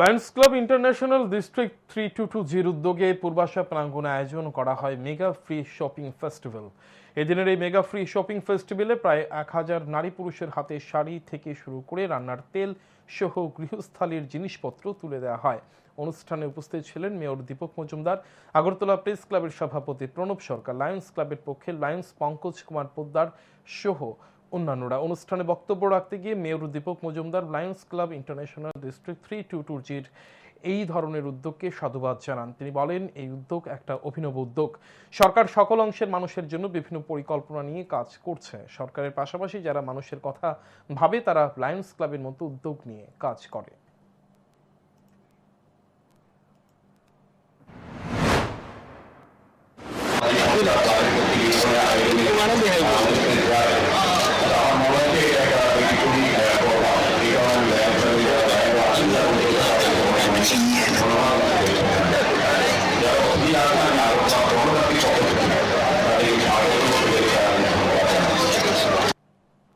Lions Club International District three two two জির উদ্যোগে পূর্বাশা প্রাঙ্গণে আয়োজন করা হয় মেগা ফ্রি শপিং ফেস্টিভ্যাল। এদিনের এই মেগা ফ্রি শপিং ফেস্টিভ্যালে প্রায় এক হাজার নারী পুরুষের হাতে শাড়ি থেকে শুরু করে রান্নার তেল সহ গৃহস্থালীর জিনিসপত্র তুলে দেওয়া হয়। অনুষ্ঠানে উপস্থিত ছিলেন মেয়র দীপক মজুমদার, আগরতলা প্রেস ক্লাবের সভাপতি প্রণব সরকার লায়ন্স ক্লাবের পক্ষে লায়ন্স পঙ্কজ কুমার পোদ্দার সহ অন্যান্যরা অনুষ্ঠানে বক্তব্য রাখতে গিয়ে mayor Dipak Majumdar Lions Club International District three two two জির এই ধরনের উদ্যোগকে সাধুবাদ জানান। তিনি বলেন, এই উদ্যোগ একটা অভিনব উদ্যোগ। সরকার সকল অংশের মানুষের জন্য বিভিন্ন পরিকল্পনা নিয়ে কাজ করছে। সরকারের পাশাপাশি যারা মানুষের কথা ভাবে, তারা লায়ন্স ক্লাবের মতো উদ্যোগ নিয়ে কাজ করে। মানে Attention.